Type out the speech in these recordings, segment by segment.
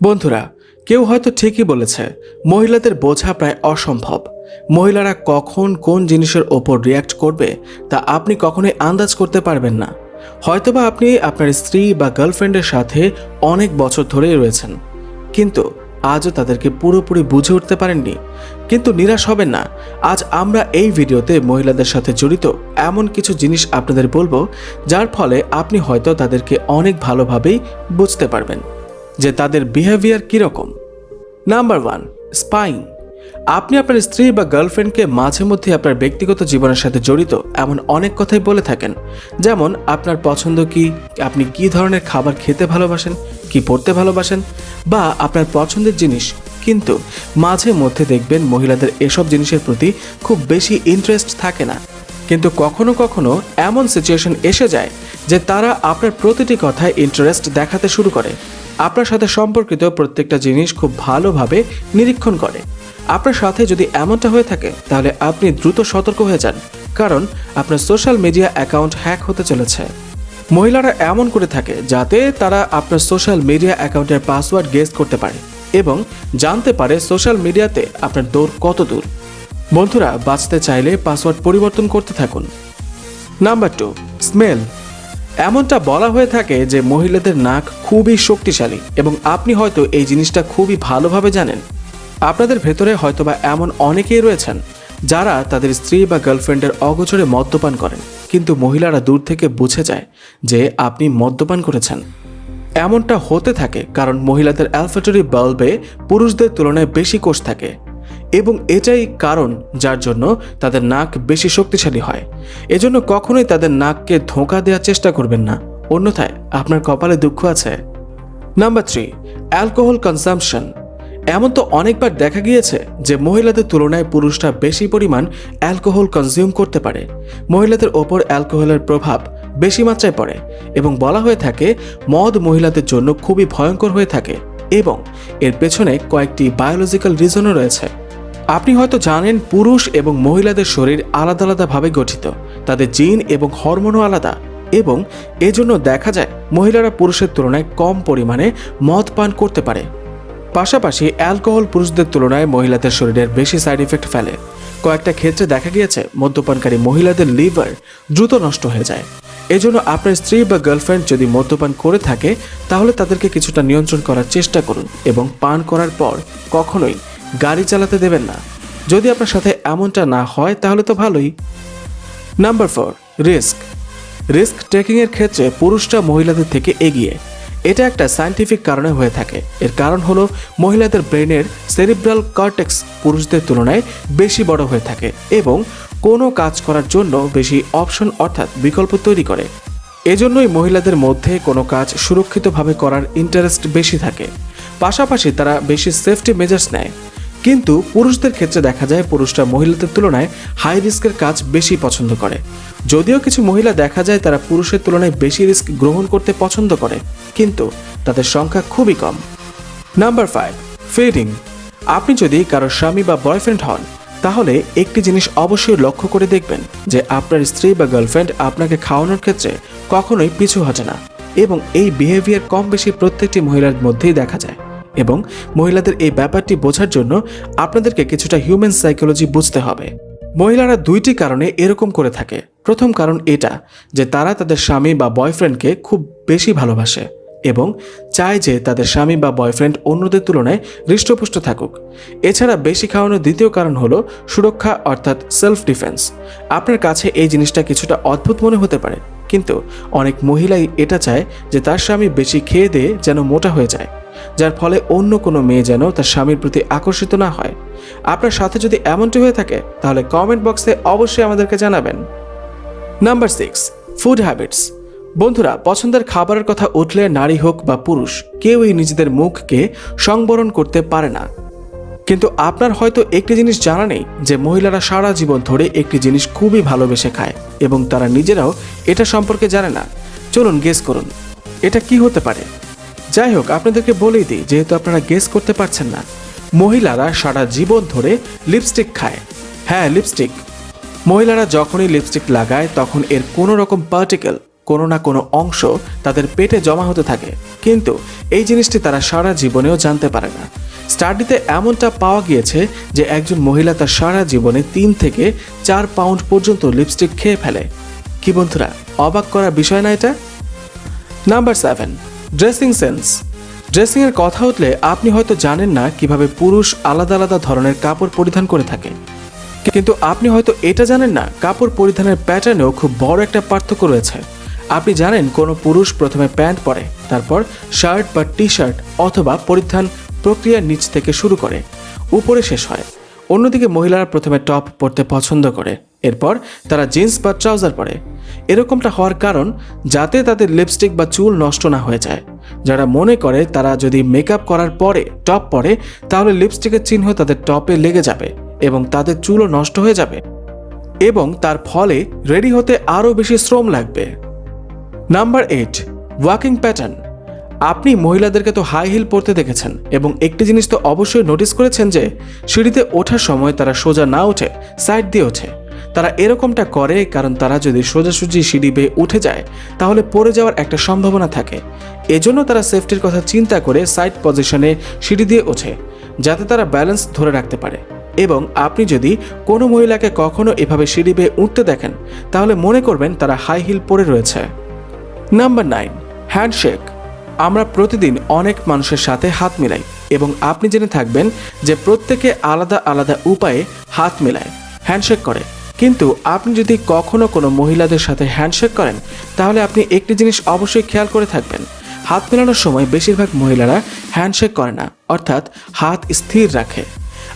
বন্ধুরা, কেউ হয়তো ঠিকই বলেছে, মহিলাদের বোঝা প্রায় অসম্ভব। মহিলারা কখন কোন জিনিসের ওপর রিয়্যাক্ট করবে, তা আপনি কখনোই আন্দাজ করতে পারবেন না। হয়তোবা আপনি আপনার স্ত্রী বা গার্লফ্রেন্ডের সাথে অনেক বছর ধরেই রয়েছেন, কিন্তু আজও তাদেরকে পুরোপুরি বুঝে উঠতে পারেননি। কিন্তু নিরাশ হবেন না, আজ আমরা এই ভিডিওতে মহিলাদের সাথে জড়িত এমন কিছু জিনিস আপনাদের বলব, যার ফলে আপনি হয়তো তাদেরকে অনেক ভালোভাবেই বুঝতে পারবেন। যে তাদের বিহেভিয়ার কীরকম? নাম্বার ওয়ান স্পাইং আপনি আপনার স্ত্রী বা গার্লফ্রেন্ডকে মাঝে মধ্যে আপনার ব্যক্তিগত জীবনের সাথে জড়িত এমন অনেক কথাই বলে থাকেন। যেমন, আপনার পছন্দ কি? আপনি কি ধরনের খাবার খেতে ভালোবাসেন? কি পড়তে ভালোবাসেন? বা আপনার পছন্দের জিনিস। কিন্তু মাঝে মধ্যে দেখবেন মহিলাদের এসব জিনিসের প্রতি খুব বেশি ইন্টারেস্ট থাকে না। কিন্তু কখনো কখনো এমন সিচুয়েশন এসে যায় যে তারা আপনার প্রতিটি কথায় ইন্টারেস্ট দেখাতে শুরু করে। আপনার সাথে সম্পর্কিত প্রত্যেকটা জিনিস খুব ভালোভাবে নিরীক্ষণ করে। আপনার সাথে যদি এমনটা হয়ে থাকে, তাহলে আপনি দ্রুত সতর্ক হয়ে যান, কারণ আপনার সোশ্যাল মিডিয়া অ্যাকাউন্ট হ্যাক হতে চলেছে। মহিলারা এমন করে থাকে যাতে তারা আপনার সোশ্যাল মিডিয়া অ্যাকাউন্টের পাসওয়ার্ড গেস করতে পারে এবং জানতে পারে সোশ্যাল মিডিয়াতে আপনার দৌড় কত দূর। বন্ধুরা, বাঁচতে চাইলে পাসওয়ার্ড পরিবর্তন করতে থাকুন। নাম্বার টু স্মেল এমনটা বলা হয়ে থাকে যে মহিলাদের নাক খুবই শক্তিশালী এবং আপনি হয়তো এই জিনিসটা খুবই ভালোভাবে জানেন। আপনাদের ভেতরে হয়তোবা এমন অনেকেই রয়েছেন যারা তাদের স্ত্রী বা গার্লফ্রেন্ডের অগোচরে মদ্যপান করেন। কিন্তু মহিলারা দূর থেকে বুঝে যায় যে আপনি মদ্যপান করেছেন। এমনটা হতে থাকে কারণ মহিলাদের অ্যালফেটরি বাল্বে পুরুষদের তুলনায় বেশি কোষ থাকে। এবং এটাই কারণ যার জন্য তাদের নাক বেশি শক্তিশালী হয়। এজন্য কখনোই তাদের নাককে ধোঁকা দেওয়ার চেষ্টা করবেন না। অন্যথায় আপনার কপালে দুঃখ আছে। নাম্বার থ্রি, অ্যালকোহল কনজাম্পশন এমন তো অনেকবার দেখা গিয়েছে যে মহিলাদের তুলনায় পুরুষরা বেশি পরিমাণ অ্যালকোহল কনজিউম করতে পারে। মহিলাদের ওপর অ্যালকোহলের প্রভাব বেশি মাত্রায় পড়ে এবং বলা হয়ে থাকে মদ মহিলাদের জন্য খুবই ভয়ঙ্কর হয়ে থাকে এবং এর পেছনে কয়েকটি বায়োলজিক্যাল রিজনও রয়েছে। আপনি হয়তো জানেন পুরুষ এবং মহিলাদের শরীর আলাদা আলাদাভাবে গঠিত। তাদের জিন এবং হরমোনও আলাদা এবং এজন্য দেখা যায় মহিলারা পুরুষের তুলনায় কম পরিমাণে মদ পান করতে পারে। পাশাপাশি অ্যালকোহল পুরুষদের তুলনায় মহিলাদের শরীরের বেশি সাইড ইফেক্ট ফেলে। কয়েকটা ক্ষেত্রে দেখা গিয়েছে মদ্যপানকারী মহিলাদের লিভার দ্রুত নষ্ট হয়ে যায়। এজন্য আপনার স্ত্রী বা গার্লফ্রেন্ড যদি মদ্যপান করে থাকে, তাহলে তাদেরকে কিছুটা নিয়ন্ত্রণ করার চেষ্টা করুন এবং পান করার পর কখনোই গাড়ি চালাতে দেবেন না। যদি আপনার সাথে এমনটা না হয়, তাহলে তো ভালোই। নাম্বার ফোর রিস্ক রিস্ক টেকিংয়ের ক্ষেত্রে পুরুষরা মহিলাদের থেকে এগিয়ে। এটা একটা সায়েন্টিফিক কারণে হয়ে থাকে। এর কারণ হলো, মহিলাদের ব্রেনের সেরিব্রাল কর্টেক্স পুরুষদের তুলনায় বেশি বড় হয়ে থাকে এবং কোনো কাজ করার জন্য বেশি অপশন অর্থাৎ বিকল্প তৈরি করে। এজন্যই মহিলাদের মধ্যে কোনো কাজ সুরক্ষিতভাবে করার ইন্টারেস্ট বেশি থাকে। পাশাপাশি তারা বেশি সেফটি মেজার্স নেয়। কিন্তু পুরুষদের ক্ষেত্রে দেখা যায় পুরুষরা মহিলাদের তুলনায় হাই রিস্কের কাজ বেশি পছন্দ করে। যদিও কিছু মহিলা দেখা যায় তারা পুরুষের তুলনায় বেশি রিস্ক গ্রহণ করতে পছন্দ করে, কিন্তু তাদের সংখ্যা খুবই কম। নাম্বার ফাইভ ফিডিং আপনি যদি কারও স্বামী বা বয়ফ্রেন্ড হন, তাহলে একটি জিনিস অবশ্যই লক্ষ্য করে দেখবেন যে আপনার স্ত্রী বা গার্লফ্রেন্ড আপনাকে খাওয়ানোর ক্ষেত্রে কখনোই পিছু হটে না, এবং এই বিহেভিয়ার কম বেশি প্রত্যেকটি মহিলার মধ্যেই দেখা যায়। এবং মহিলাদের এই ব্যাপারটি বোঝার জন্য আপনাদেরকে কিছুটা হিউম্যান সাইকোলজি বুঝতে হবে। মহিলারা দুইটি কারণে এরকম করে থাকে। প্রথম কারণ এটা যে তারা তাদের স্বামী বা বয়ফ্রেন্ডকে খুব বেশি ভালোবাসে এবং চায় যে তাদের স্বামী বা বয়ফ্রেন্ড অন্যদের তুলনায় হৃষ্টপুষ্ট থাকুক। এছাড়া বেশি খাওয়ানোর দ্বিতীয় কারণ হলো সুরক্ষা অর্থাৎ সেলফ ডিফেন্স আপনার কাছে এই জিনিসটা কিছুটা অদ্ভুত মনে হতে পারে। কিন্তু অনেক মহিলাই এটা চায় যে তার স্বামী বেশি খেয়ে দিয়ে যেন মোটা হয়ে যায়, যার ফলে অন্য কোনো মেয়ে যেন তার স্বামীর প্রতি আকর্ষিত না হয়। আপনার সাথে যদি এমনটি হয়ে থাকে, তাহলে কমেন্ট বক্সে অবশ্যই আমাদেরকে জানাবেন। নাম্বার সিক্স ফুড হ্যাবিটস বন্ধুরা, পছন্দের খাবারের কথা উঠলে নারী হোক বা পুরুষ, কেউই নিজেদের মুখকে সংবরণ করতে পারে না। কিন্তু আপনার হয়তো একটি জিনিস জানা নেই যে মহিলারা সারা জীবন ধরে একটি জিনিস খুবই ভালোবেসে খায় এবং তারা নিজেরাও এটা সম্পর্কে জানে না। চলুন গেস করুন। এটা কি হতে পারে? যাই হোক, আপনাদেরকে বলেই দিই, যেহেতু আপনারা গেস করতে পারছেন না, মহিলারা সারা জীবন ধরে লিপস্টিক খায়। হ্যাঁ লিপস্টিক মহিলারা যখনই লিপস্টিক লাগায়, তখন এর কোনো রকম পার্টিকেল কোনো না কোনো অংশ তাদের পেটে জমা হতে থাকে। কিন্তু এই জিনিসটি তারা সারা জীবনেও জানতে পারে না। স্টাডিতে এমনটা পাওয়া গিয়েছে যে একজন মহিলা তার সারা জীবনে তিন থেকে চার পাউন্ড পর্যন্ত লিপস্টিক খেয়ে ফেলে। কি বন্ধুরা, অবাক করার বিষয় না এটা? নাম্বার সেভেন ড্রেসিং সেন্স ড্রেসিংয়ের কথা উঠলে আপনি হয়তো জানেন না কীভাবে পুরুষ আলাদা আলাদা ধরনের কাপড় পরিধান করে থাকে। কিন্তু আপনি হয়তো এটা জানেন না, কাপড় পরিধানের প্যাটার্নেও খুব বড় একটা পার্থক্য রয়েছে। আপনি জানেন কোনো পুরুষ প্রথমে প্যান্ট পরে, তারপর শার্ট বা টি শার্ট অথবা পরিধান প্রক্রিয়ার নিচ থেকে শুরু করে, উপরে শেষ হয়। অন্যদিকে মহিলারা প্রথমে টপ পরতে পছন্দ করে, এরপর তারা জিন্স বা ট্রাউজার পরে। এরকমটা হওয়ার কারণ, যাতে তাদের লিপস্টিক বা চুল নষ্ট না হয়ে যায়। যারা মনে করে তারা যদি মেকআপ করার পরে টপ পরে, তাহলে লিপস্টিকের চিহ্ন তাদের টপে লেগে যাবে এবং তাদের চুলও নষ্ট হয়ে যাবে এবং তার ফলে রেডি হতে আরও বেশি শ্রম লাগবে। Number eight, walking pattern. আপনি মহিলাদেরকে তো হাই হিল পরতে দেখেছেন এবং একটি জিনিস তো অবশ্যই নোটিস করেছেন যে সিঁড়িতে ওঠার সময় তারা সোজা না ওঠে সাইড দিয়ে ওঠে। তারা এরকমটা করে কারণ তারা যদি সোজাসুজি সিঁড়ি বেয়ে উঠে যায়, তাহলে পড়ে যাওয়ার একটা সম্ভাবনা থাকে। এজন্য তারা সেফটির কথা চিন্তা করে সাইড পজিশনে সিঁড়ি দিয়ে ওঠে, যাতে তারা ব্যালেন্স ধরে রাখতে পারে। এবং আপনি যদি কোনো মহিলাকে কখনো এভাবে সিঁড়ি বেয়ে উঠতে দেখেন, তাহলে মনে করবেন তারা হাই হিল পরে রয়েছে। নাম্বার নাইন হ্যান্ডশেক আমরা প্রতিদিন অনেক মানুষের সাথে হাত মিলাই এবং আপনি জেনে থাকবেন যে প্রত্যেকে আলাদা আলাদা উপায়ে হাত মেলায়, হ্যান্ডশেক করে। কিন্তু আপনি যদি কখনো কোনো মহিলাদের সাথে হ্যান্ডশেক করেন, তাহলে আপনি একটি জিনিস অবশ্যই খেয়াল করে থাকবেন। হাত মেলানোর সময় বেশিরভাগ মহিলারা হ্যান্ডশেক করে না, অর্থাৎ হাত স্থির রাখে।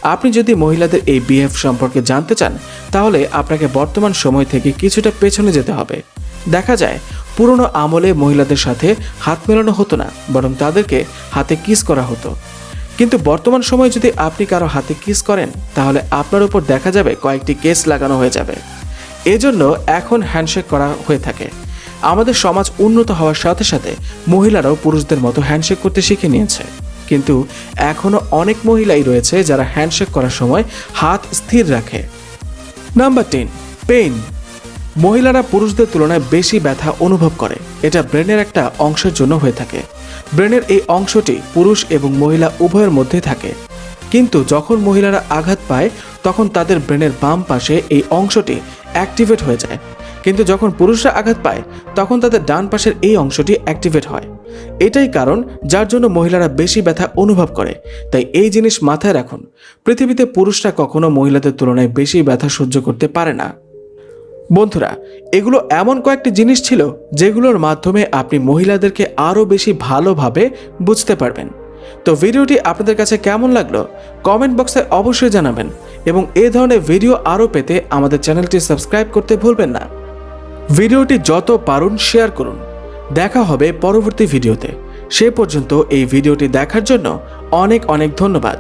আপনি যদি মহিলাদের এই বিহেভ সম্পর্কে জানতে চান, তাহলে আপনাকে বর্তমান সময় থেকে কিছুটা পেছনে যেতে হবে। দেখা যায় পুরনো আমলে মহিলাদের সাথে হাত মেলানো হতো না, বরং তাদেরকে হাতে কিস করা হতো। কিন্তু বর্তমান সময়ে যদি আপনি কারও হাতে কিস করেন, তাহলে আপনার উপর দেখা যাবে কয়েকটি কেস লাগানো হয়ে যাবে। এজন্য এখন হ্যান্ডশেক করা হয়ে থাকে। আমাদের সমাজ উন্নত হওয়ার সাথে সাথে মহিলারাও পুরুষদের মতো হ্যান্ডশেক করতে শিখে নিয়েছে। কিন্তু এখনও অনেক মহিলাই রয়েছে যারা হ্যান্ডশেক করার সময় হাত স্থির রাখে। Number ten pain. মহিলারা পুরুষদের তুলনায় বেশি ব্যথা অনুভব করে। এটা ব্রেনের একটা অংশের জন্য হয়ে থাকে। ব্রেনের এই অংশটি পুরুষ এবং মহিলা উভয়ের মধ্যে থাকে। কিন্তু যখন মহিলারা আঘাত পায়, তখন তাদের ব্রেনের বাম পাশে এই অংশটি অ্যাক্টিভেট হয়ে যায়। কিন্তু যখন পুরুষরা আঘাত পায়, তখন তাদের ডান পাশের এই অংশটি অ্যাক্টিভেট হয়। এটাই কারণ যার জন্য মহিলারা বেশি ব্যথা অনুভব করে। তাই এই জিনিস মাথায় রাখুন। পৃথিবীতে পুরুষরা কখনো মহিলাদের তুলনায় বেশি ব্যথা সহ্য করতে পারে না। বন্ধুরা, এগুলো এমন কয়েকটি জিনিস ছিল যেগুলোর মাধ্যমে আপনি মহিলাদেরকে আরও বেশি ভালোভাবে বুঝতে পারবেন। তো ভিডিওটি আপনাদের কাছে কেমন লাগল কমেন্ট বক্সে অবশ্যই জানাবেন এবং এ ধরনের ভিডিও আরও পেতে আমাদের চ্যানেলটি সাবস্ক্রাইব করতে ভুলবেন না। ভিডিওটি যত পারুন শেয়ার করুন। দেখা হবে পরবর্তী ভিডিওতে। সে পর্যন্ত এই ভিডিওটি দেখার জন্য অনেক অনেক ধন্যবাদ।